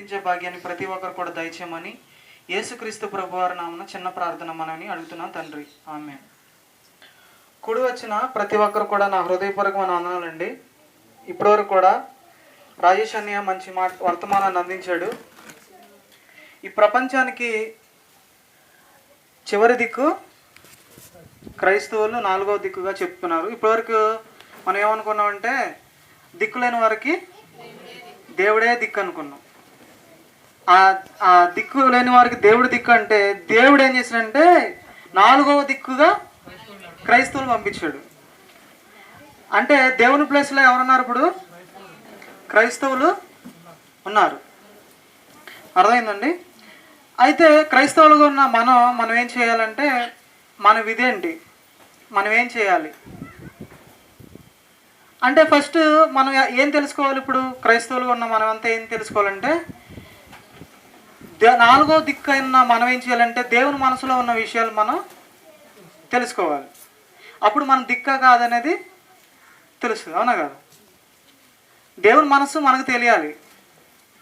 గుర్తించే భాగ్యాన్ని ప్రతి ఒక్కరు కూడా దయచేయమని యేసుక్రీస్తు ప్రభువారి నామన చిన్న ప్రార్థన మనని అడుగుతున్నాను తండ్రి. ఆమె కుడి వచ్చిన ప్రతి ఒక్కరు కూడా నా హృదయపూర్వకమైన వందనాలండి. ఇప్పటివరకు కూడా రాజేష్ అన్నయ్య మంచి మాట వర్తమానాన్ని అందించాడు. ఈ ప్రపంచానికి చివరి దిక్కు క్రైస్తవులు నాలుగవ దిక్కుగా చెప్తున్నారు. ఇప్పటివరకు మనం ఏమనుకున్నామంటే దిక్కులేని వారికి దేవుడే దిక్కు అనుకున్నాం. ఆ దిక్కు లేని వారికి దేవుడి దిక్కు అంటే దేవుడు ఏం చేశాడంటే నాలుగవ దిక్కుగా క్రైస్తవులు పంపించాడు. అంటే దేవుని ప్లేస్లో ఎవరున్నారు ఇప్పుడు? క్రైస్తవులు ఉన్నారు. అర్థమైందండి? అయితే క్రైస్తవులుగా ఉన్న మనం మనం ఏం చేయాలంటే మన విధేంటి మనం ఏం చేయాలి? అంటే ఫస్ట్ మనం ఏం తెలుసుకోవాలి ఇప్పుడు? క్రైస్తవులుగా ఉన్న మనం అంతా ఏం తెలుసుకోవాలంటే నాలుగో దిక్కు అయిన మనం ఏం చేయాలంటే దేవుని మనసులో ఉన్న విషయాలు మనం తెలుసుకోవాలి. అప్పుడు మన దిక్క కాదనేది తెలుస్తుంది అవునా కదా? దేవుని మనసు మనకు తెలియాలి.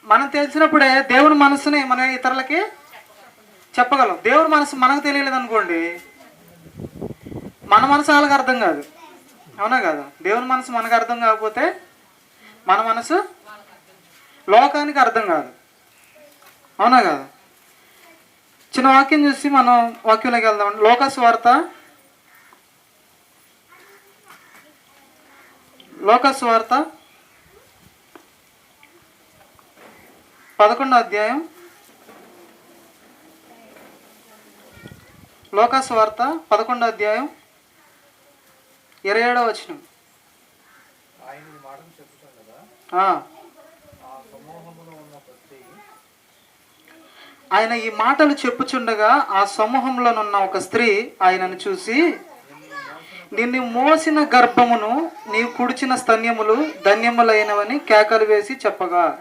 మనం తెలిసినప్పుడే దేవుని మనసుని మనం ఇతరులకి చెప్పగలం. దేవుని మనసు మనకు తెలియలేదు అనుకోండి మన మనసు వాళ్ళకి అర్థం కాదు. అవునా కదా? దేవుని మనసు మనకు అర్థం కాకపోతే మన మనసు లోకానికి అర్థం కాదు. అవునా కదా? చిన్న వాక్యం చూసి మనం వాక్యంలోకి వెళ్దాం. లోకస్ వార్త. లోకస్ వార్త. పదకొండో అధ్యాయం. లోకస్ వార్త పదకొండో అధ్యాయం. ఇరవై ఏడో వచ్చిన ఆయన ఈ మాటను చెప్తుండగా ఆ సమూహములో ఉన్న ప్రతి ఆయన ఈ మాటలు చెప్పుచుండగా ఆ సమూహంలోనున్న ఒక స్త్రీ ఆయనను చూసి నిన్ను మోసిన గర్భమును నీవు కుడిచిన స్తన్యములు ధన్యములైనవని కేకలు వేసి చెప్పగా.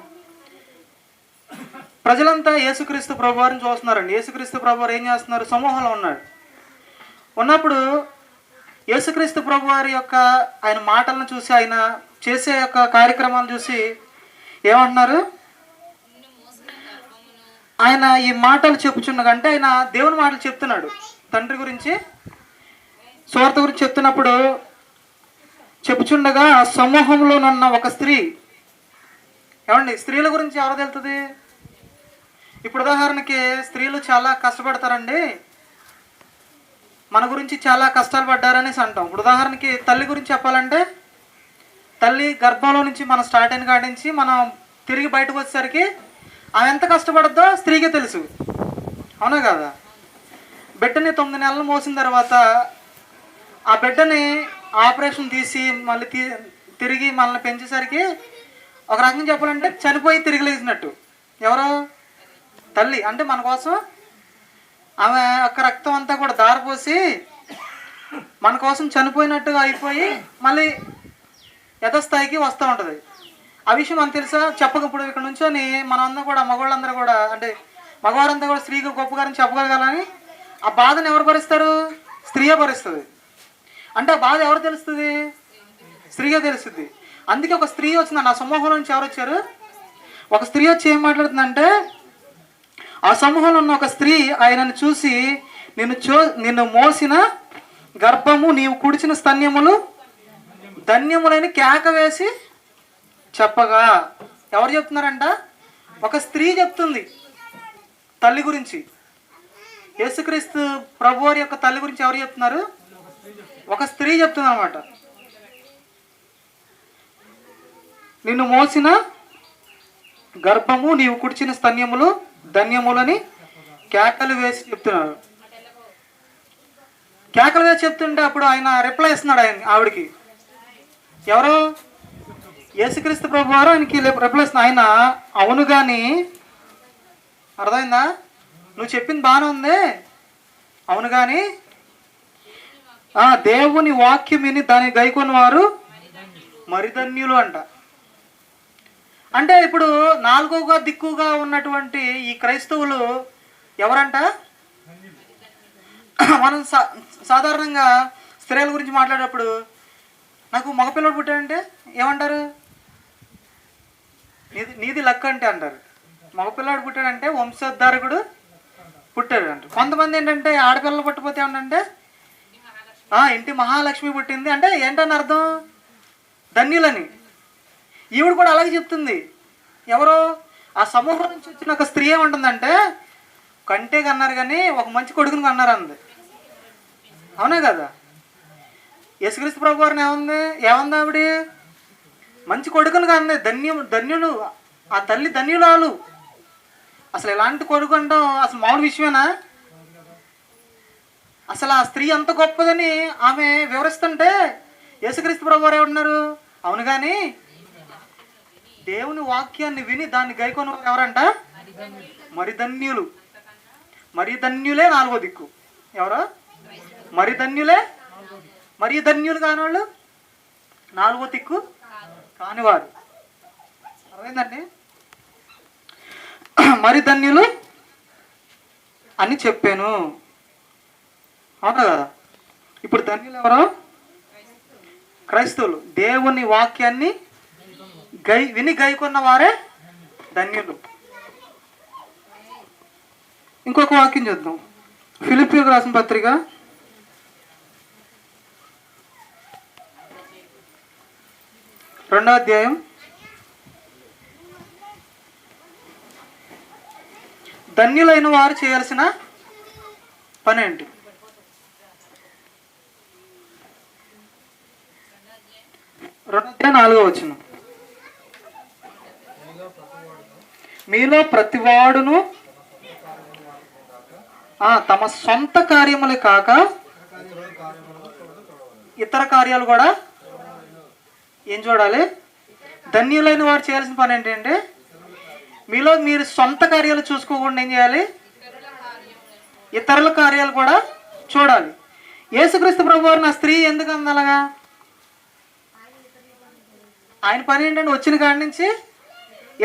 ప్రజలంతా యేసుక్రీస్తు ప్రభువారిని చూస్తున్నారండి. యేసుక్రీస్తు ప్రభువారు ఏం చేస్తున్నారు? సమూహంలో ఉన్నాడు. ఉన్నప్పుడు యేసుక్రీస్తు ప్రభువారి యొక్క ఆయన మాటలను చూసి ఆయన చేసే యొక్క కార్యక్రమాలను చూసి ఏమంటున్నారు? ఆయన ఈ మాటలు చెప్పుచున్నకంటే ఆయన దేవుని మాటలు చెప్తున్నాడు. తండ్రి గురించి సువార్త గురించి చెప్తున్నప్పుడు చెప్పుచుండగా సమూహంలోనున్న ఒక స్త్రీ. ఏమండి స్త్రీల గురించి ఎవరు తెలుస్తుంది ఇప్పుడు ఉదాహరణకి స్త్రీలు చాలా కష్టపడతారండి. మన గురించి చాలా కష్టాలు పడ్డారనేసి అంటాం. ఇప్పుడు ఉదాహరణకి తల్లి గురించి చెప్పాలంటే తల్లి గర్భంలో నుంచి మనం స్టార్ట్ అయిన కాడి నుంచి మనం తిరిగి బయటకు వచ్చేసరికి ఆమె ఎంత కష్టపడద్దో స్త్రీకే తెలుసు. అవునా కదా? బిడ్డని తొమ్మిది నెలలు మోసిన తర్వాత ఆ బిడ్డని ఆపరేషన్ తీసి మళ్ళీ తీ తిరిగి మనల్ని పెంచేసరికి ఒక రకంగా చెప్పాలంటే చనిపోయి తిరిగి లేచినట్టు. ఎవరు? తల్లి. అంటే మన కోసం ఆమె యొక్క రక్తం అంతా కూడా దారిపోసి మన కోసం చనిపోయినట్టుగా అయిపోయి మళ్ళీ యథస్థాయికి వస్తూ ఉంటుంది. ఆ విషయం మనకు తెలుసా? చెప్పకప్పుడు ఇక్కడ నుంచొని మనందరం కూడా మగవాళ్ళందరూ కూడా అంటే మగవారంతా కూడా స్త్రీకి గొప్పగారని చెప్పగలగాలని ఆ బాధను ఎవరు భరిస్తారు? స్త్రీయే భరిస్తుంది. అంటే ఆ బాధ ఎవరు తెలుస్తుంది? స్త్రీయే తెలుస్తుంది. అందుకే ఒక స్త్రీ వచ్చింది. నా సమూహంలో నుంచి ఎవరు వచ్చారు? ఒక స్త్రీ వచ్చి ఏం మాట్లాడుతుందంటే ఆ సమూహంలో ఉన్న ఒక స్త్రీ ఆయనను చూసి నిన్ను చో నిన్ను మోసిన గర్భము నీవు కుడిచిన స్తన్యములు ధన్యములని కేక వేసి చెప్పగా ఎవరు చెప్తున్నారంట? ఒక స్త్రీ చెప్తుంది తల్లి గురించి. యేసుక్రీస్తు ప్రభువారి యొక్క తల్లి గురించి ఎవరు చెప్తున్నారు? ఒక స్త్రీ చెప్తుంది అనమాట నిన్ను మోసిన గర్భము నీవు కుడిచిన స్తన్యములు ధన్యములని కేకలు వేసి చెప్తున్నారు. కేకలు వేసి చెప్తుంటే అప్పుడు ఆయన రిప్లై ఇస్తున్నాడు ఆయన ఆవిడకి. ఎవరు? యేసుక్రీస్తు ప్రభు వారు ఆయనకి రిప్లై ఆయన అవును కానీ అర్థమైందా? నువ్వు చెప్పింది బాగానే ఉంది. అవును కానీ ఆ, దేవుని వాక్యం విని దాన్ని గైకొని వారు మరిధన్యులు అంట. అంటే ఇప్పుడు నాలుగోగా దిక్కుగా ఉన్నటువంటి ఈ క్రైస్తవులు ఎవరంట? మనం సా- సాధారణంగా స్త్రీల గురించి మాట్లాడేటప్పుడు నాకు మగపిల్లడు పుట్టాడంటే ఏమంటారు? నీది నీది లక్ అంటే అంటారు. మగపిల్లాడు పుట్టాడంటే వంశోద్ధారకుడు పుట్టాడు అంటారు కొంతమంది ఏంటంటే ఆడపిల్లలు పుట్టపోతే ఏమంటే ఇంటి మహాలక్ష్మి పుట్టింది అంటే ఏంటని అర్థం? ధన్యులని. ఈవిడ కూడా అలాగే చెప్తుంది. ఎవరో? ఆ సమూహం నుంచి వచ్చిన ఒక స్త్రీ ఏమంటుందంటే కంటే కన్నారు కానీ ఒక మంచి కొడుకుని కన్నారు అంది. అవునే కదా? యేసుక్రీస్తు ప్రభు వారిని ఏముంది? ఏముంది ఆవిడ? మంచి కొడుకుని కానీ ధన్యం ధన్యులు. ఆ తల్లి ధన్యురాలు. అసలు ఎలాంటి కొడుకు అంటాం అసలు మామూలు విషయమేనా? అసలు ఆ స్త్రీ అంత గొప్పదని ఆమె వివరిస్తుంటే యేసుక్రీస్తు ప్రభు వారు ఏమన్నారు అవును కానీ దేవుని వాక్యాన్ని విని దాన్ని గైకొని ఎవరంట? మరి ధన్యులు మరి ధన్యులే నాలుగో దిక్కు. ఎవరు? మరి ధన్యులే మరి ధన్యులు కానివాళ్ళు నాలుగో దిక్కు. కానివారు. అర్థమైందండి? మరి ధన్యులు అని చెప్పాను. అవునా కదా? ఇప్పుడు ధన్యులు ఎవరు? క్రైస్తవులు. దేవుని వాక్యాన్ని గై విని గైకొన్న వారే ధన్యులు. ఇంకొక వాక్యం చూద్దాం. ఫిలిపి రాసిన పత్రిక రెండో అధ్యాయం. ధన్యులైన వారు చేయాల్సిన పని ఏంటి? రెండో అధ్యాయం నాలుగో వచ్చిన మీలో ప్రతివాడును ఆ, తమ సొంత కార్యములే కాక ఇతర కార్యాలు కూడా ఏం చూడాలి? ధన్యులైన వారు చేయాల్సిన పని ఏంటంటే మీలో మీరు సొంత కార్యాలు చూసుకోకుండా ఏం చేయాలి? ఇతరుల కార్యాలు కూడా చూడాలి. యేసుక్రీస్తు ప్రభు నా స్త్రీ ఎందుకు అందలగా? ఆయన పని ఏంటంటే వచ్చిన కాడి నుంచి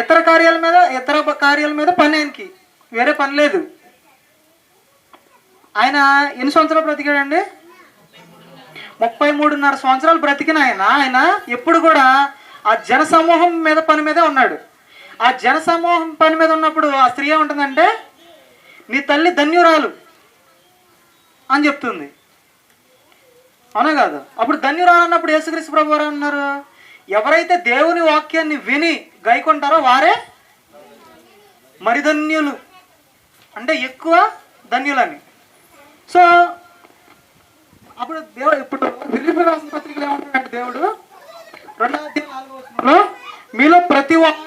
ఇతర కార్యాల మీద ఇతర కార్యాల మీద పని ఆయనకి. వేరే పని లేదు. ఆయన ఎన్ని సంవత్సరాలు బ్రతికాడండి? ముప్పై మూడున్నర సంవత్సరాలు బ్రతికిన ఆయన ఆయన ఎప్పుడు కూడా ఆ జన సమూహం మీద పని మీదే ఉన్నాడు. ఆ జన సమూహం పని మీద ఉన్నప్పుడు ఆ స్త్రీ ఏముంటుందంటే నీ తల్లి ధన్యురాలు అని చెప్తుంది. అవునా కాదు? అప్పుడు ధన్యురాలు అన్నప్పుడు యేసుక్రీస్తు ప్రభు వారు అన్నారు? ఎవరైతే దేవుని వాక్యాన్ని విని గైకొంటారో వారే మరి ధన్యులు అంటే ఎక్కువ ధన్యులని. సో అప్పుడు దేవుడు ఇప్పుడు ఫిలిపి రాసిన పత్రికలు ఏమంటాడంటే దేవుడు? రెండో అధ్యాయం నాలుగో వచనంలో మీలో ప్రతివాడు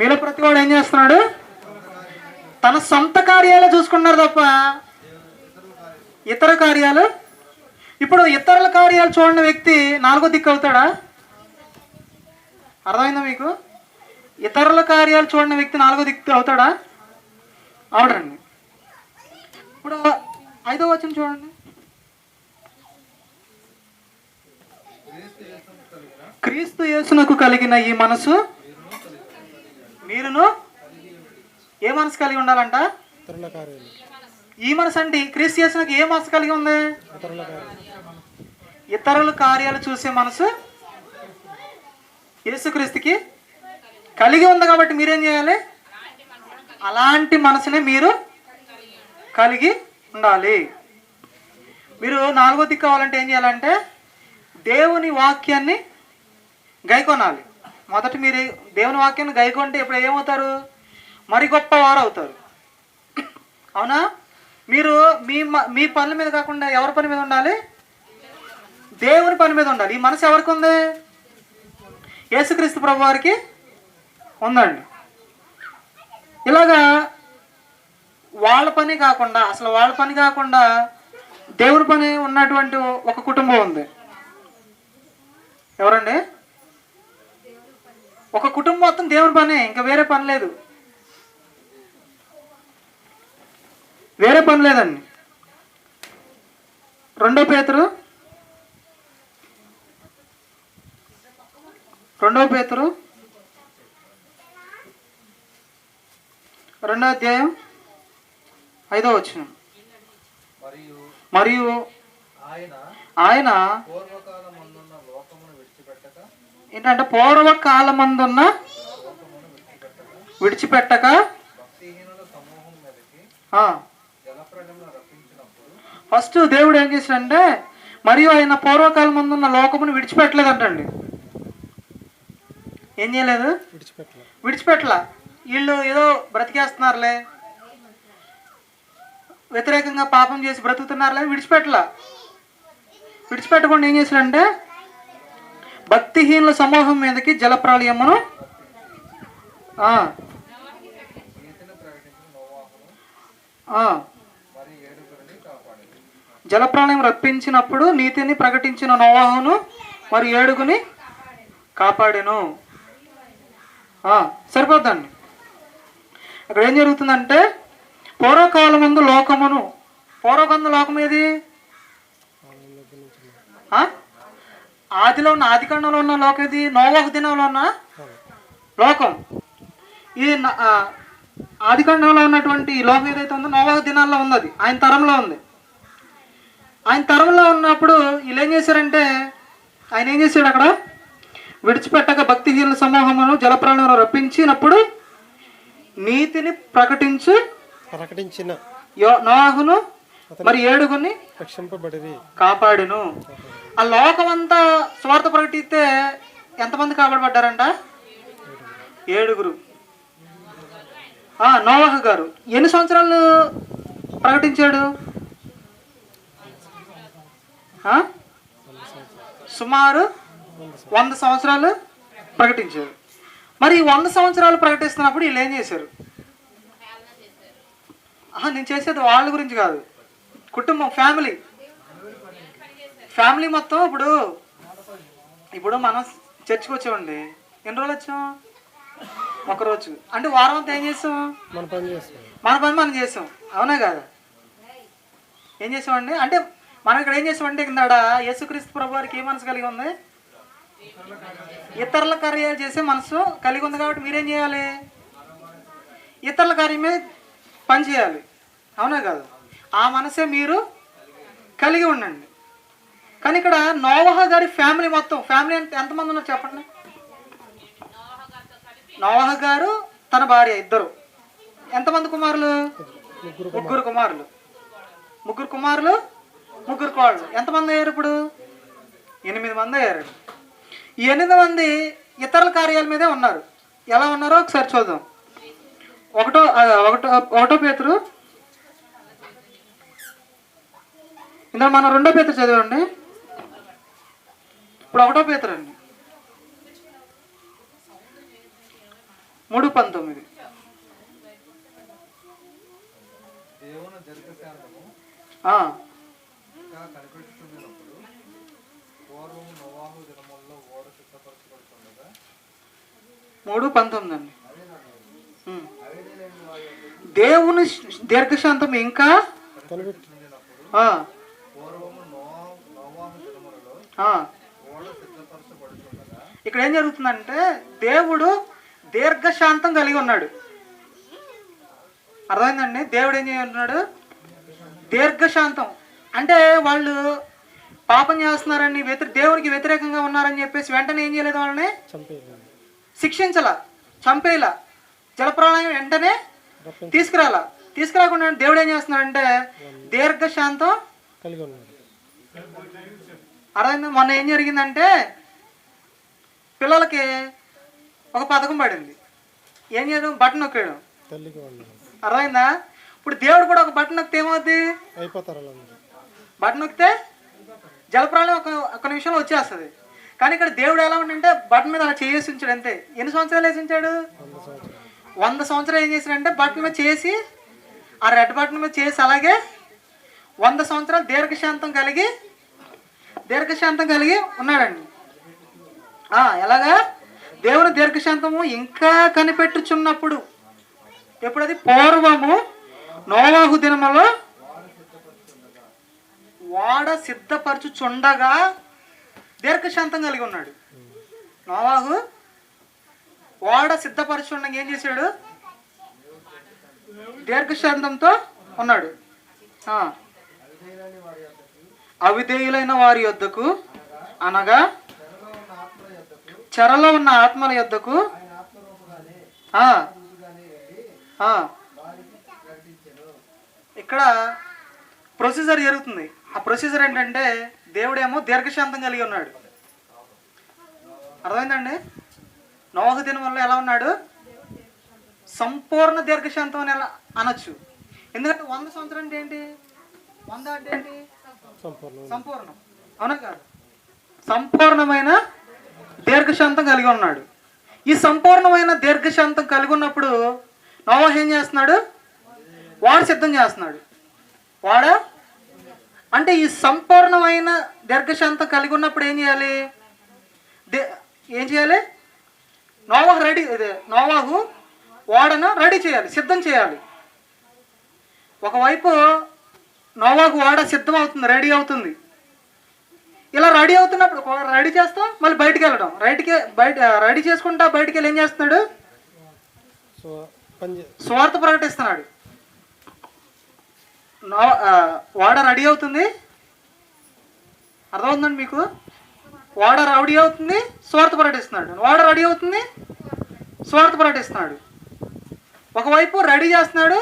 మీలో ప్రతివాడు ఏం చేస్తున్నాడు? తన సొంత కార్యాలే చూసుకున్నారు తప్ప ఇతర కార్యాలు? ఇప్పుడు ఇతరుల కార్యాలు చూడని వ్యక్తి నాలుగో దిక్కు అవుతాడా? అర్థమైందా మీకు? ఇతరుల కార్యాలు చూడని వ్యక్తి నాలుగో దిక్కు అవుతాడా? అవడండి ఇప్పుడు ఐదో వచ్చిన చూడండి. క్రీస్తు యేసునకు కలిగిన ఈ మనసు మీరును ఏ మనసు కలిగి ఉండాలంట? ఈ మనసు అంటే క్రీస్తు యేసునకు ఏ మనసు కలిగి ఉంది? ఇతరుల కార్యాలు ఇతరుల కార్యాలు చూసే మనసు యేసుక్రీస్తుకి కలిగి ఉంది కాబట్టి మీరేం చేయాలి? అలాంటి మనసునే మీరు కలిగి ఉండాలి. మీరు నాలుగో దిక్కు కావాలంటే ఏం చేయాలంటే దేవుని వాక్యాన్ని గైకొనాలి. మొదట మీరు దేవుని వాక్యాన్ని గైకొంటే ఇప్పుడు ఏమవుతారు? మరి గొప్ప వారు అవుతారు అవునా? మీరు మీ మ- మీ పనుల మీద కాకుండా ఎవరి పని మీద ఉండాలి? దేవుని పని మీద ఉండాలి. ఈ మనసు ఎవరికి ఉంది? యేసుక్రీస్తు ప్రభు వారికి ఉందండి. ఇలాగా వాళ్ళ పని కాకుండా అసలు వాళ్ళ పని కాకుండా దేవుని పని ఉన్నటువంటి ఒక కుటుంబం ఉంది. ఎవరండి? ఒక కుటుంబం మొత్తం దేవుని పని ఇంకా వేరే పని లేదు. వేరే పని లేదండి. రెండో పేతురు? రెండవ పేతురు? రెండో అధ్యాయం ఐదో వచ్చిన మరియు మరియు ఆయన ఆయన పూర్వకాలం ముందున్న లోకమును విడిచిపెట్టక ఏంటంటే పూర్వ కాలమందున్న విడిచిపెట్టక ఫస్ట్ దేవుడు ఏం చేశాడంటే మరియు ఆయన పూర్వకాలం ముందున్న లోకమును విడిచిపెట్టలేదంటండి. ఏం చేయలేదు? విడిచిపెట్టలే. విడిచిపెట్టలా. వీళ్ళు ఏదో బ్రతికేస్తున్నారులే. వ్యతిరేకంగా పాపం చేసి బ్రతుకుతున్నారులే విడిచిపెట్టలా. విడిచిపెట్టకుండా ఏం చేశాడంటే భక్తిహీనుల సమూహం మీదకి జలప్రాళయమును ఆ, రప్పించినప్పుడు నీతిని ప్రకటించిన నోవాహును మరి ఏడుగుని కాపాడెను. సరిపోద్దండి. అక్కడ ఏం జరుగుతుందంటే పూర్వకాలం ముందు లోకమును పూర్వకాలం లోకం ఏది ఆదిలో ఉన్న ఆదికాండంలో ఉన్న లోకం ఏది నోవాహ దినంలో ఉన్న లోకం. ఈ ఆదికాండంలో ఉన్నటువంటి ఈ లోకం ఏదైతే ఉందో నోవాహ దినాల్లో ఉంది అది ఆయన తరంలో ఉంది. ఆయన తరంలో ఉన్నప్పుడు వీళ్ళు ఏం చేశారంటే ఆయన ఏం చేశాడు అక్కడ? విడిచిపెట్టక భక్తిహీనుల సమూహమును జలప్రాణులను రప్పించినప్పుడు నీతిని ప్రకటించు ప్రకటించిన యో నోవాహును మరి ఏడుగుని రక్షింపబడిరి. కాపాడును. ఆ లోకమంతా స్వార్థ ప్రకటిస్తే ఎంతమంది కాపాడబడ్డారంట ఏడుగురు. ఆ, నోవాహ గారు. ఎన్ని సంవత్సరాలు ప్రకటించాడు? సుమారు వంద సంవత్సరాలు ప్రకటించారు మరి ఈ వంద సంవత్సరాలు ప్రకటిస్తున్నప్పుడు వీళ్ళు ఏం చేశారు? ఆహా, నేను చేసేది వాళ్ళ గురించి కాదు. కుటుంబం ఫ్యామిలీ. ఫ్యామిలీ మొత్తం ఇప్పుడు ఇప్పుడు మనం చర్చికి వచ్చామండి. ఎన్ని రోజులు వచ్చాం? ఒక రోజు. అంటే వారం అంతా ఏం చేసాం? మన పని చేస్తాం. మన పని మనం చేసాం. అవునా కాదా? ఏం చేసామండి? అంటే మనం ఇక్కడ ఏం చేసామంటే కింద యేసుక్రీస్తు ప్రభు వారికి ఏ మనసు కలిగి ఉంది? ఇతరుల కార్యాలు చేసే మనసు కలిగి ఉంది కాబట్టి మీరేం చేయాలి? ఇతరుల కార్యమే పని చేయాలి. అవునా కాదు? ఆ మనసే మీరు కలిగి ఉండండి. కానీ ఇక్కడ నోవహ గారి ఫ్యామిలీ మొత్తం ఫ్యామిలీ ఎంత ఎంతమంది ఉన్నారు చెప్పండి? నోవహ గారు తన భార్య ఇద్దరు. ఎంతమంది కుమారులు? ముగ్గురు కుమారులు. ముగ్గురు కుమారులు ముగ్గురు కోళ్ళు ఎంతమంది అయ్యారు ఇప్పుడు? ఎనిమిది మంది అయ్యారు. ఈ ఎనిమిది మంది ఇతరుల కార్యాల మీదే ఉన్నారు. ఎలా ఉన్నారో ఒకసారి చూద్దాం. ఒకటో ఒకటో ఒకటో పేతురు. ఇందులో మనం రెండో పేతురు చదివండి ఇప్పుడు ఒకటో పేతురు అండి. మూడు పంతొమ్మిది. మూడు పంతొమ్మిది అండి. దేవుని దీర్ఘశాంతం ఇంకా ఆ, పూర్వము నోవా నోవాహు దినములలో ఆ. ఓడ సిద్ధపరచబడుతుండగా ఇక్కడ ఏం జరుగుతుందంటే దేవుడు దీర్ఘశాంతం కలిగి ఉన్నాడు. అర్థమైందండి? దేవుడు ఏం చేస్తున్నాడు? దీర్ఘశాంతం. అంటే వాళ్ళు పాపం చేస్తున్నారని వ్యతిర దేవునికి వ్యతిరేకంగా ఉన్నారని చెప్పేసి వెంటనే ఏం చేయలేదు వాళ్ళని? శిక్షించలా చంపేలా జలప్రాణాయం వెంటనే తీసుకురాలా. తీసుకురాకుండా దేవుడు ఏం చేస్తున్నాడంటే దీర్ఘశాంతం కలిగి ఉన్నాడు. అర్థమైంది? మొన్న ఏం జరిగిందంటే పిల్లలకి ఒక పథకం పడింది. ఏం చేయడం బటన్ ఉన్నాడు అర్థమైందా? ఇప్పుడు దేవుడు కూడా ఒక బటన్ నొక్కితే ఏమవుద్ది? అయిపోతారు బటన్ నొక్కితే జలప్రాణం ఒక ఒక నిమిషంలో వచ్చేస్తుంది. కానీ ఇక్కడ దేవుడు ఎలా ఉండంటే బటన్ మీద అలా చేసి ఉంచాడు అంతే. ఎన్ని సంవత్సరాలు వేసి ఉంచాడు? వంద సంవత్సరాలు. ఏం చేశాడంటే బటన్ మీద చేసి ఆ రెడ్ బటన్ మీద చేసి అలాగే వంద సంవత్సరాలు దీర్ఘశాంతం కలిగి దీర్ఘశాంతం కలిగి ఉన్నాడండి. ఎలాగా? దేవుని దీర్ఘశాంతము ఇంకా కనిపెట్టుచున్నప్పుడు ఎప్పుడది? పూర్వము నోవాహు దినములో వాడ సిద్ధపరచుచుండగా దీర్ఘశాంతం కలిగి ఉన్నాడు. నోవాహు వాడ సిద్ధపరచుండగా ఏం చేశాడు? దీర్ఘశాంతంతో ఉన్నాడు. అవిధేయులైన వారి యొద్దకు అనగా చెరలో ఉన్న ఆత్మల యొద్దకు ఇక్కడ ప్రొసీజర్ జరుగుతుంది. ఆ ప్రొసీజర్ ఏంటంటే దేవుడేమో దీర్ఘశాంతం కలిగి ఉన్నాడు. అర్థమైందండి? నోహ దినం వల్ల ఎలా ఉన్నాడు? సంపూర్ణ దీర్ఘశాంతం అని ఎలా అనొచ్చు. ఎందుకంటే వంద సంవత్సరం అంటే ఏంటి? వంద అంటే ఏంటి? సంపూర్ణం. అవునా కాదు? సంపూర్ణమైన దీర్ఘశాంతం కలిగి ఉన్నాడు. ఈ సంపూర్ణమైన దీర్ఘశాంతం కలిగి ఉన్నప్పుడు నోవాహ్ ఏం చేస్తున్నాడు? వాడు సిద్ధం చేస్తున్నాడు. వాడా? అంటే ఈ సంపూర్ణమైన దీర్ఘశాంతం కలిగి ఉన్నప్పుడు ఏం చేయాలి? దే ఏం చేయాలి? నోవాహ్ రెడీ నోవాహు వాడను రెడీ చేయాలి సిద్ధం చేయాలి. ఒకవైపు నోవాకు వాడ సిద్ధం అవుతుంది రెడీ అవుతుంది. ఇలా రెడీ అవుతున్నప్పుడు రెడీ చేస్తాం మళ్ళీ బయటికి వెళ్ళడం. రైట్కి బయట రెడీ చేసుకుంటా బయటికి వెళ్ళి ఏం చేస్తున్నాడు? స్వార్థ ప్రకటిస్తున్నాడు. వాడ రెడీ అవుతుంది? అర్థమవుతుందండి మీకు? వాడ రెడీ అవుతుంది స్వార్థ ప్రకటిస్తున్నాడు. వాడ రెడీ అవుతుంది స్వార్థ ప్రకటిస్తున్నాడు. ఒకవైపు రెడీ చేస్తున్నాడు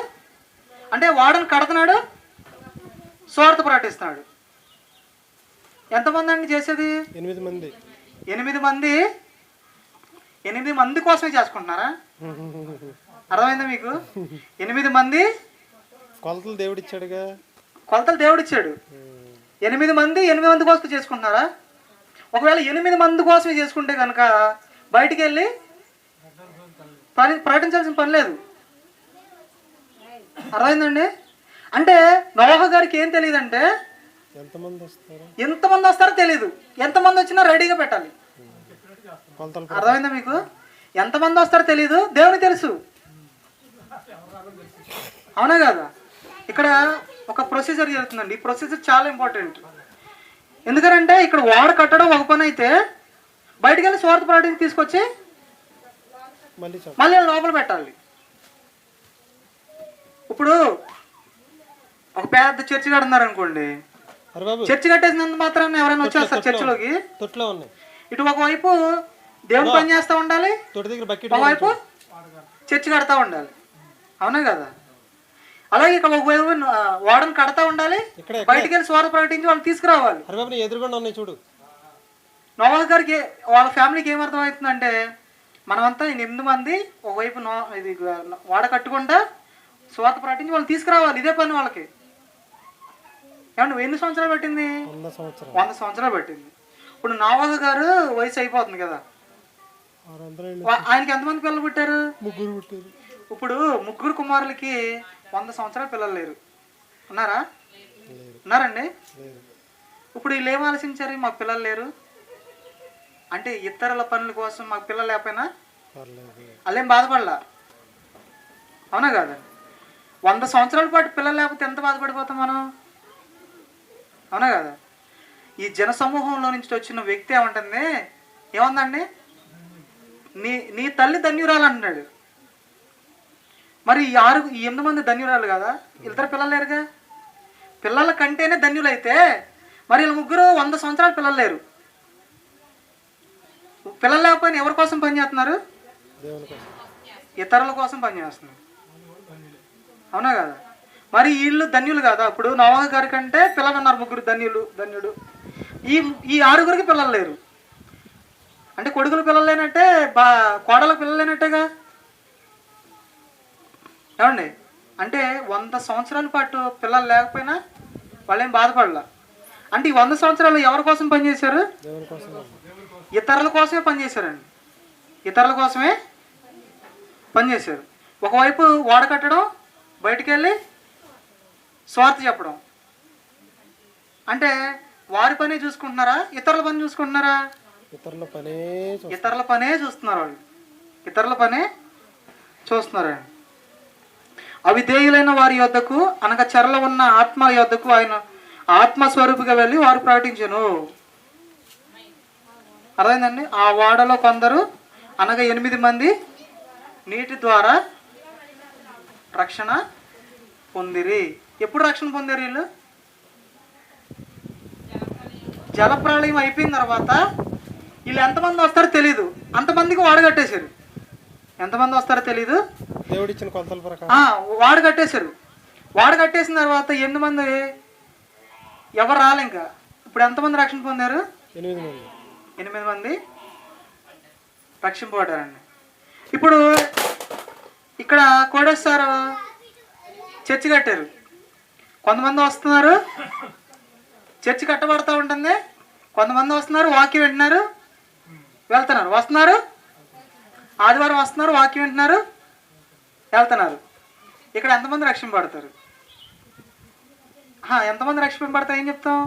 అంటే వాడని కడుతున్నాడు స్వార్థ ప్రకటిస్తున్నాడు. ఎంతమంది అండి చేసేది? ఎనిమిది మంది. ఎనిమిది మంది? ఎనిమిది మంది కోసమే చేసుకుంటున్నారా? అర్థమైందా మీకు? ఎనిమిది మంది? కొలతలు దేవుడిచ్చాడుగా కొలతలు దేవుడిచ్చాడు ఎనిమిది మంది ఎనిమిది మంది కోసం చేసుకుంటున్నారా? ఒకవేళ ఎనిమిది మంది కోసమే చేసుకుంటే కనుక బయటికి వెళ్ళి ప్రకటించాల్సిన పని లేదు. అర్థమైందండి? అంటే నోహ గారికి ఏం తెలియదంటే ఎంతమంది వస్తారు? ఎంతమంది వస్తారో తెలియదు ఎంతమంది వచ్చినా రెడీగా పెట్టాలి. అర్థమైందా మీకు? ఎంతమంది వస్తారో తెలియదు దేవునికి తెలుసు. అవునా కదా? ఇక్కడ ఒక ప్రొసీజర్ జరుగుతుందండి. ఈ ప్రొసీజర్ చాలా ఇంపార్టెంట్ ఎందుకంటే ఇక్కడ వాడ కట్టడం ఒక పని అయితే బయటికి వెళ్ళి స్వార్థ ప్రకటన తీసుకొచ్చి మళ్ళీ లోపల పెట్టాలి. ఇప్పుడు ఒక పెద్ద చర్చి కడుతున్నారు అనుకోండి చర్చి కట్టేసినంత మాత్రాన్ని ఎవరైనా వచ్చేస్తారు చర్చిలోకి? తొట్లో ఉన్నాయి. ఇటు ఒకవైపు దేవుని పని చేస్తూ ఉండాలి తొట్టి దగ్గర బకెట్ ఒకవైపు చర్చి కడతా ఉండాలి. అవునా కదా? అలాగే ఇక్కడ ఒకవైపు వాడని కడతా ఉండాలి బయటికి వెళ్ళి స్వార్థ ప్రకటించి వాళ్ళు తీసుకురావాలి. అరే బాబు నీ ఎదురుకుండా ఉన్నాయి చూడు. నోవా గారికి వాళ్ళ ఫ్యామిలీకి ఏమర్థం అవుతుందంటే మనమంతా ఎనిమిది మంది ఒకవైపు నో ఇది వాడ కట్టుకుంటా స్వార్థ ప్రకటించి వాళ్ళు తీసుకురావాలి ఇదే పని వాళ్ళకి. ఏమంటే ఎన్ని సంవత్సరాలు పట్టింది? వంద సంవత్సరం వంద సంవత్సరాలు పట్టింది. ఇప్పుడు నోవాహ గారు వయసు అయిపోతుంది కదా. ఆయనకి ఎంతమంది పిల్లలు పుట్టారు? ముగ్గురు పుట్టారు. ఇప్పుడు ముగ్గురు కుమారులకి వంద సంవత్సరాల పిల్లలు లేరు. ఉన్నారా? ఉన్నారండి? ఇప్పుడు వీళ్ళు ఏం ఆలోచించారు? మాకు పిల్లలు లేరు. అంటే ఇతరుల పనుల కోసం మాకు పిల్లలు లేకపోయినా వాళ్ళేం బాధపడలా? అవునా కాదా? వంద సంవత్సరాల పాటు పిల్లలు లేకపోతే ఎంత బాధపడిపోతాం మనం? అవునా కదా? ఈ జన సమూహంలో నుంచి వచ్చిన వ్యక్తి ఏమంటుంది? ఏముందండి? నీ నీ తల్లి ధన్యురాలు అంటున్నాడు. మరి ఈ ఆరు ఈ ఎనిమిది మంది ధన్యురాలు కదా? ఇద్దరు పిల్లలు లేరుగా? పిల్లల కంటేనే ధన్యులైతే మరి వీళ్ళ ముగ్గురు వంద సంవత్సరాలు పిల్లలు లేరు. పిల్లలు లేకపోయినా ఎవరి కోసం పనిచేస్తున్నారు ఇతరుల కోసం పనిచేస్తున్నారు అవునా కదా? మరి వీళ్ళు ధన్యులు కాదు? అప్పుడు నవాహ గారి కంటే పిల్లలు ఉన్నారు ముగ్గురు ధన్యులు ధన్యుడు. ఈ ఈ ఆరుగురికి పిల్లలు లేరు. అంటే కొడుకులు పిల్లలు లేనట్టే బా కోడల పిల్లలు లేనట్టేగా? ఏమండి? అంటే వంద సంవత్సరాల పాటు పిల్లలు లేకపోయినా వాళ్ళేం బాధపడలా? అంటే ఈ వంద సంవత్సరాలు ఎవరి కోసం పనిచేశారు? ఇతరుల కోసమే పనిచేశారండి. ఇతరుల కోసమే పనిచేశారు. ఒకవైపు ఓడ కట్టడం బయటికి వెళ్ళి స్వార్థ చెప్పడం. అంటే వారి పని చూసుకుంటున్నారా? ఇతరుల పని చూసుకుంటున్నారా? ఇతరుల పనే ఇతరుల పనే చూస్తున్నారు వాళ్ళు. ఇతరుల పనే చూస్తున్నారండి అవిధేయులైన వారి యొద్దకు అనగా చెరల ఉన్న ఆత్మ యొద్దకు ఆయన ఆత్మస్వరూపిగా వెళ్ళి వారు ప్రకటించను. అర్థమైందండి? ఆ వాడలో కొందరు అనగా ఎనిమిది మంది నీటి ద్వారా రక్షణ పొందిరి. ఎప్పుడు రక్షణ పొందారు వీళ్ళు? జలప్రళయం అయిపోయిన తర్వాత వీళ్ళు ఎంతమంది వస్తారో తెలియదు అంతమందికి వాడగట్టేశారు ఎంతమంది వస్తారో తెలియదు దేవుడిచ్చిన కొలతల ప్రకారం. వాడు కట్టేశారు. వాడు కట్టేసిన తర్వాత ఎనిమిది మంది? ఎవరు రాలే ఇంకా. ఇప్పుడు ఎంతమంది రక్షణ పొందారు? ఎనిమిది మంది. ఎనిమిది మంది రక్షింపబడ్డారండి. ఇప్పుడు ఇక్కడ కోడేశ్వర చర్చి కట్టారు. కొంతమంది వస్తున్నారు. చర్చి కట్టబడతా ఉంటుంది. కొంతమంది వస్తున్నారు వాక్యం వింటున్నారు. వెళ్తున్నారు. వస్తున్నారు? ఆదివారం వస్తున్నారు వాక్యం వింటున్నారు. వెళ్తున్నారు. ఇక్కడ ఎంతమంది రక్షింపబడతారు? ఆహా, ఎంతమంది రక్షింపబడతారు? ఏం చెప్తాం?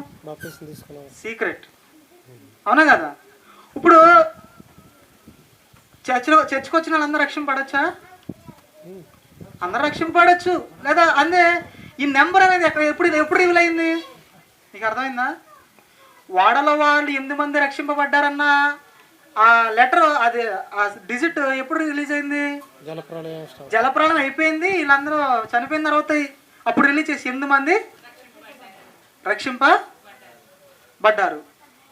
సీక్రెట్. అవునా కదా? ఇప్పుడు చర్చిలో చర్చికి వచ్చిన వాళ్ళందరూ రక్షింపడచ్చా అందరూ రక్షింపడచ్చు లేదా అందే ఈ నెంబర్ అనేది ఎక్కడ ఎప్పుడు ఎప్పుడు రివీల్ అయింది? నీకు అర్థమైందా? వాడలో వాళ్ళు ఎనిమిది మంది రక్షింపబడ్డారన్న ఆ లెటర్ అది ఆ డిజిట్ ఎప్పుడు రిలీజ్ అయింది? జలప్రళయం జలప్రాణం అయిపోయింది వీళ్ళందరూ చనిపోయిన తర్వాత అప్పుడు రిలీజ్ చేసి ఎనిమిది మంది రక్షింపబడ్డారు.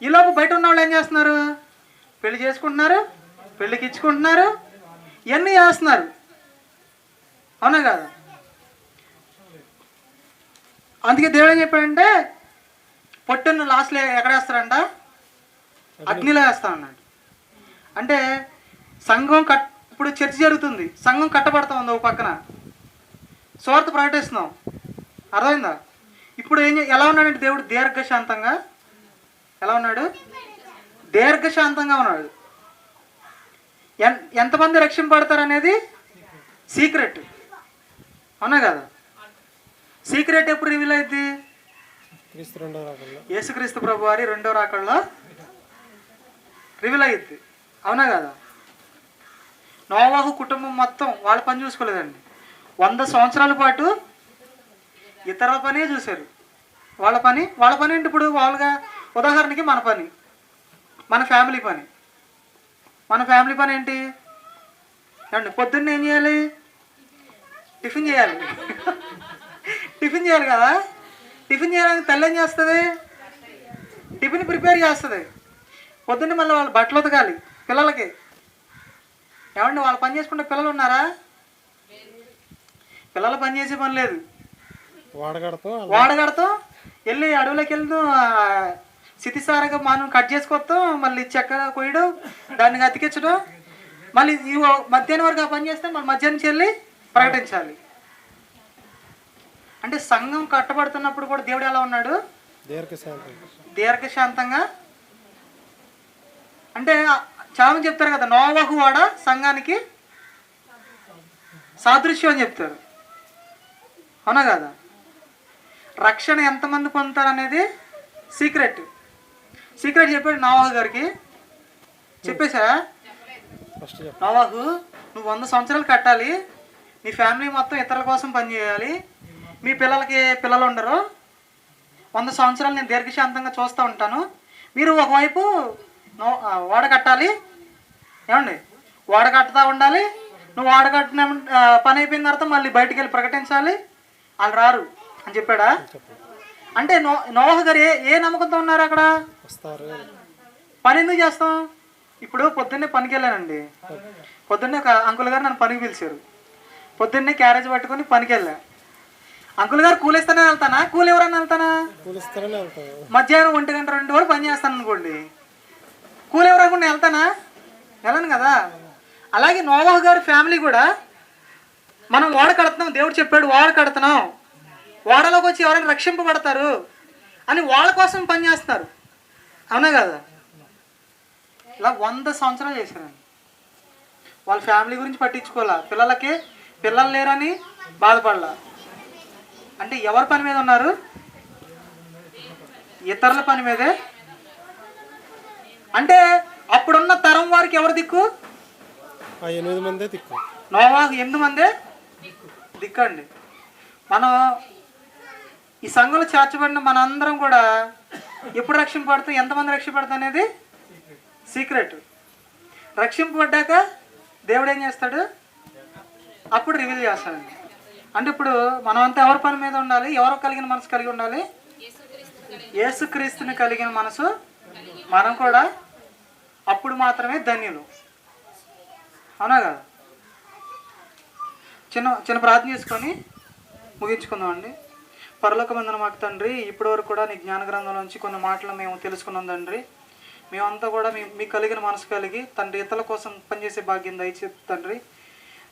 ఈలోపు బయట ఉన్న వాళ్ళు ఏం చేస్తున్నారు? పెళ్ళి చేసుకుంటున్నారు పెళ్ళికి ఇచ్చుకుంటున్నారు ఇవన్నీ చేస్తున్నారు. అవునా కదా? అందుకే దేవుడు ఏం చెప్పాడంటే పొట్టును లాస్ట్లో ఎక్కడ వేస్తారంట? అగ్నిలో వేస్తా అన్నాడు అంటే సంఘం కట్ ఇప్పుడు చర్చ జరుగుతుంది. సంఘం కట్టబడతా ఉంది ఒక పక్కన. స్వార్థ ప్రకటిస్తున్నాం. అర్థమైందా? ఇప్పుడు ఏం ఎలా ఉన్నాడంటే దేవుడు దీర్ఘశాంతంగా? ఎలా ఉన్నాడు? దీర్ఘశాంతంగా ఉన్నాడు. ఎన్ ఎంతమంది రక్షింపడతారు అనేది సీక్రెట్. అవునా కదా? సీక్రెట్ ఎప్పుడు రివీల్ అయింది? యేసుక్రీస్తు ప్రభు వారి రెండో రాకల్లో రివీల్ అయ్యిద్ది అవునా కదా? నోవాహు కుటుంబం మొత్తం వాళ్ళ పని చూసుకోలేదండి. వంద సంవత్సరాల పాటు ఇతరుల పనే చూశారు. వాళ్ళ పని వాళ్ళ పని ఏంటి ఇప్పుడు? వాళ్ళగా ఉదాహరణకి మన పని మన ఫ్యామిలీ పని. మన ఫ్యామిలీ పని ఏంటి? ఏమండి పొద్దున్న ఏం చేయాలి? టిఫిన్ చేయాలి. టిఫిన్ చేయాలి కదా? టిఫిన్ చేయడానికి తల్లి ఏం చేస్తుంది? టిఫిన్ ప్రిపేర్ చేస్తుంది. పొద్దున్న మళ్ళీ వాళ్ళు బట్టలు ఉతకాలి పిల్లలకి. ఏమండి వాళ్ళు పని చేసుకుంటే పిల్లలు ఉన్నారా? పిల్లలు పని చేసే పని లేదు. వాడగడతాం వాడగడతాం. వెళ్ళి అడవులోకి వెళ్తాం సితిసారగా మనం కట్ చేసుకొస్తాం. మళ్ళీ చెక్క కొయ్యడం దాన్ని అతికించడం మళ్ళీ మధ్యాహ్నం వరకు ఆ పని చేస్తే మళ్ళీ మధ్యాహ్నం చెల్లి ప్రకటించాలి. అంటే సంఘం కట్టబడుతున్నప్పుడు కూడా దేవుడు ఎలా ఉన్నాడు? దీర్ఘశాంతం దీర్ఘశాంతంగా. అంటే చాలా మంది చెప్తారు కదా నోవాహు వాడ సంఘానికి సాదృశ్యం అని చెప్తారు. అవునా కదా? రక్షణ ఎంతమంది పొందుతారు అనేది సీక్రెట్ సీక్రెట్ చెప్పాడు నోవాహు గారికి. చెప్పేశా నోవాహు నువ్వు వంద సంవత్సరాలు కట్టాలి. నీ ఫ్యామిలీ మొత్తం ఇతరుల కోసం పనిచేయాలి. మీ పిల్లలకి పిల్లలు ఉండరు. వంద సంవత్సరాలు నేను దీర్ఘశాంతంగా చూస్తూ ఉంటాను. మీరు ఒకవైపు ఓడ కట్టాలి. ఏమండి? ఓడ కట్టుతూ ఉండాలి. నువ్వు ఓడ కట్టిన పని అయిపోయిన తర్వాత మళ్ళీ బయటికి వెళ్ళి ప్రకటించాలి. వాళ్ళు రారు అని చెప్పాడా? అంటే నో నోవాహు గారు ఏ ఏ నమ్మకంతో ఉన్నారు అక్కడ? వస్తారు. పని ఎందుకు చేస్తాం? ఇప్పుడు పొద్దున్నే పనికి వెళ్ళానండి. పొద్దున్నే ఒక అంకుల్ గారు నన్ను పనికి పిలిచారు. పొద్దున్నే క్యారేజ్ పట్టుకొని పనికి వెళ్ళా. అంకుల్ గారు కూలిస్తానే వెళ్తానా? కూలి ఎవరన్నా వెళ్తానా. మధ్యాహ్నం ఒంటి గంట రెండు వరకు పని చేస్తాను అనుకోండి. కూలి ఎవరు అనుకుంటే వెళ్తానా? వెళ్ళను కదా. అలాగే నోవాహు గారి ఫ్యామిలీ కూడా మనం ఓడ కడుతున్నాం దేవుడు చెప్పాడు ఓడ కడుతున్నాం. ఓడలోకి వచ్చి ఎవరైనా రక్షింపబడతారు అని వాళ్ళ కోసం పని చేస్తున్నారు అవునా కదా? ఇలా వంద సంవత్సరాలు చేశారండి. వాళ్ళ ఫ్యామిలీ గురించి పట్టించుకోవాలా? పిల్లలకి పిల్లలు లేరని బాధపడాల? అంటే ఎవరి పని మీద ఉన్నారు? ఇతరుల పని మీదే? అంటే అప్పుడున్న తరం వారికి ఎవరు దిక్కు? ఎనిమిది మందే దిక్కు. నోవాకు ఎనిమిది మందే? దిక్కండి. మనం ఈ సంఘంలో చేర్చబడిన మనందరం కూడా ఎప్పుడు రక్షింపబడతాం? ఎంతమంది రక్షింపడతాం అనేది? సీక్రెట్. రక్షింపబడ్డాక దేవుడు ఏం చేస్తాడు? అప్పుడు రివీల్ చేస్తాడండి. అంటే ఇప్పుడు మనమంతా ఎవరి పని మీద ఉండాలి? ఎవరు కలిగిన మనసు కలిగి ఉండాలి? యేసుక్రీస్తుని కలిగిన మనసు మనం కూడా అప్పుడు మాత్రమే ధన్యులు. అవునా కదా? చిన్న చిన్న ప్రార్థన చేసుకొని ముగించుకుందాం అండి. పరలోకమందన మాకు తండ్రి ఇప్పటివరకు కూడా నీ జ్ఞాన గ్రంథంలోంచి కొన్ని మాటలు మేము తెలుసుకున్నాం తండ్రి. మేమంతా కూడా మీ మీకు కలిగిన మనసు కలిగి తండ్రి ఇతరుల కోసం పనిచేసే భాగ్యం దయచేసి తండ్రి.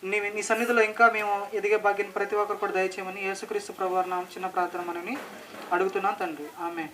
నీ నీ సన్నిధిలో ఇంకా మేము ఎదిగే భాగ్యం ప్రతి ఒక్కరు కూడా దయచేయమని యేసుక్రీస్తు ప్రభు నామ చిన్న ప్రార్థన మనని అడుగుతున్నాం తండ్రి. ఆమె